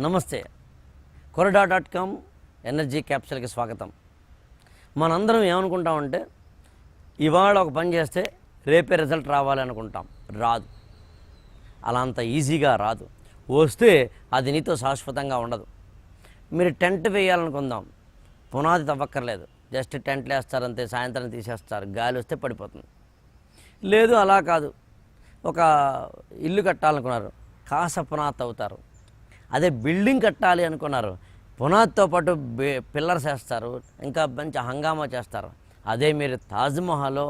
నమస్తే. కొరడా dot com energy క్యాప్సూల్కి స్వాగతం. మనందరం ఏమనుకుంటామంటే ఇవాళ ఒక పని చేస్తే రేపే రిజల్ట్ రావాలి అనుకుంటాం. రాదు. అలా అంత ఈజీగా రాదు. వస్తే అది నీతో శాశ్వతంగా ఉండదు. మీరు టెంట్ వేయాలనుకుందాం. పునాది తవ్వక్కర్లేదు. జస్ట్ టెంట్లు వేస్తారంతే సాయంత్రం తీసేస్తారు. గాలి వస్తే పడిపోతుంది. లేదు అలా కాదు. ఒక ఇల్లు కట్టాలనుకున్నారు. కాస పునాది అవుతారు అదే బిల్డింగ్ కట్టాలి అనుకున్నారు. పునాదితో పాటు పిల్లర్స్ వేస్తారు ఇంకా మంచి హంగామా చేస్తారు. అదే మీరు తాజ్మహల్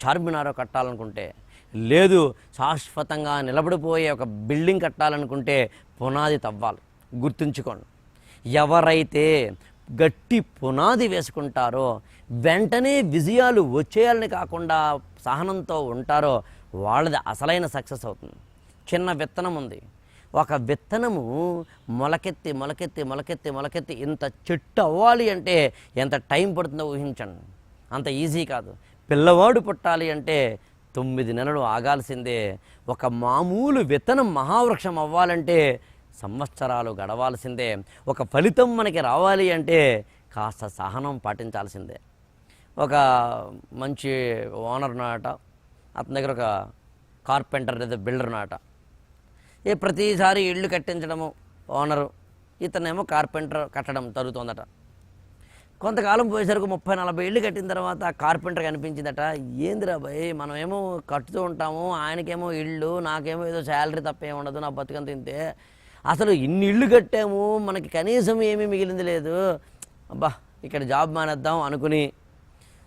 చార్మినారో కట్టాలనుకుంటే లేదు శాశ్వతంగా నిలబడిపోయే ఒక బిల్డింగ్ కట్టాలనుకుంటే పునాది తవ్వాలి. గుర్తుంచుకోండి. ఎవరైతే గట్టి పునాది వేసుకుంటారో వెంటనే విజయాలు వచ్చేయాలని కాకుండా సహనంతో ఉంటారో వాళ్ళది అసలైన సక్సెస్ అవుతుంది. చిన్న విత్తనం ఉంది. ఒక విత్తనము మొలకెత్తి మొలకెత్తి మొలకెత్తి మొలకెత్తి ఇంత చెట్టు అవ్వాలి అంటే ఎంత టైం పడుతుందో ఊహించండి. అంత ఈజీ కాదు. పిల్లవాడు పుట్టాలి అంటే తొమ్మిది నెలలు ఆగాల్సిందే. ఒక మామూలు విత్తనం మహావృక్షం అవ్వాలంటే సంవత్సరాలు గడవాల్సిందే. ఒక ఫలితం మనకి రావాలి అంటే కాస్త సహనం పాటించాల్సిందే. ఒక మంచి ఓనర్ నాట అతని దగ్గర ఒక కార్పెంటర్ లేదా బిల్డర్ నాట. ఏ ప్రతిసారి ఇల్లు కట్టించడము ఓనరు ఇతనేమో కార్పెంటర్ కట్టడం జరుగుతుందట. కొంతకాలం పోయేసరికి ముప్పై నలభై ఇళ్ళు కట్టిన తర్వాత ఆ కార్పెంటర్ కనిపించిందట. ఏందిరా భయ్ మనమేమో కట్టుతూ ఉంటాము ఆయనకేమో ఇళ్ళు నాకేమో ఏదో శాలరీ తప్ప ఉండదు నా బతుకంత ఇంతే. అసలు ఇన్ని ఇళ్ళు కట్టాము మనకి కనీసం ఏమీ మిగిలింది లేదు. అబ్బా ఇక్కడ జాబ్ మానేద్దాం అనుకుని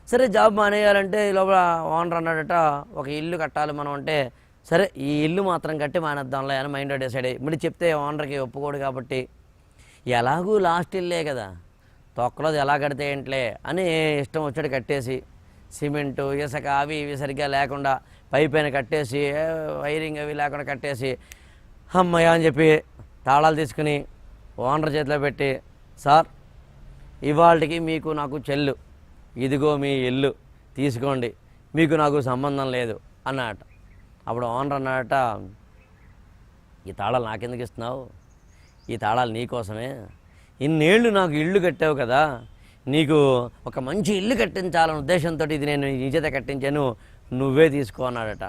సరే జాబ్ మానేయాలంటే ఈ లోపల ఓనర్ అన్నాడట ఒక ఇల్లు కట్టాలి మనం అంటే సరే ఈ ఇల్లు మాత్రం కట్టి మానేద్దాంలే అని మైండ్ డిసైడ్ అయ్యి. మరి చెప్తే ఓనర్కి ఒప్పుకోడు కాబట్టి ఎలాగూ లాస్ట్ ఇల్లే కదా. తొక్కలోది ఎలా కడితే ఏంట్లే అని ఇష్టం వచ్చాడు కట్టేసి సిమెంటు ఇసుక అవి ఇవి సరిగ్గా లేకుండా పై పైన కట్టేసి వైరింగ్ అవి లేకుండా కట్టేసి అమ్మయ్య అని చెప్పి తాళాలు తీసుకుని ఓనర్ చేతిలో పెట్టి సార్ ఇవాళకి మీకు నాకు చెల్లు. ఇదిగో మీ ఇల్లు. తీసుకోండి. మీకు నాకు సంబంధం లేదు అన్నట్టు అప్పుడు ఓనర్ అన్నట ఈ తాళాలు నాకెందుకు ఇస్తున్నావు? ఈ తాళాలు నీకోసమే ఇన్నేళ్ళు నాకు ఇల్లు కట్టావు కదా నీకు ఒక మంచి ఇల్లు కట్టించాలనే ఉద్దేశంతో ఇది నేను నీ చేత కట్టించాను నువ్వే తీసుకో అన్నాడట.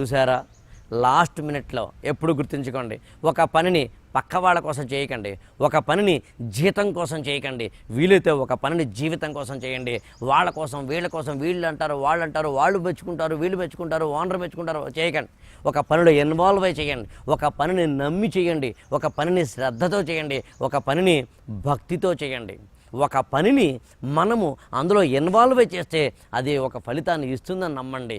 చూసారా? లాస్ట్ మినిట్లో ఎప్పుడు గుర్తుంచుకోండి. ఒక పనిని పక్క వాళ్ళ కోసం చేయకండి. ఒక పనిని జీతం కోసం చేయకండి. వీలైతే ఒక పనిని జీవితం కోసం చేయండి. వాళ్ళ కోసం వీళ్ళ కోసం వీళ్ళు అంటారు వాళ్ళు అంటారు వాళ్ళు మెచ్చుకుంటారు వీళ్ళు మెచ్చుకుంటారు ఓనర్ మెచ్చుకుంటారు చేయకండి. ఒక పనిలో ఇన్వాల్వ్ అయి చేయండి. ఒక పనిని నమ్మి చేయండి. ఒక పనిని శ్రద్ధతో చేయండి. ఒక పనిని భక్తితో చేయండి. ఒక పనిని మనము అందులో ఇన్వాల్వ్ అయి చేస్తే అది ఒక ఫలితాన్ని ఇస్తుందని నమ్మండి.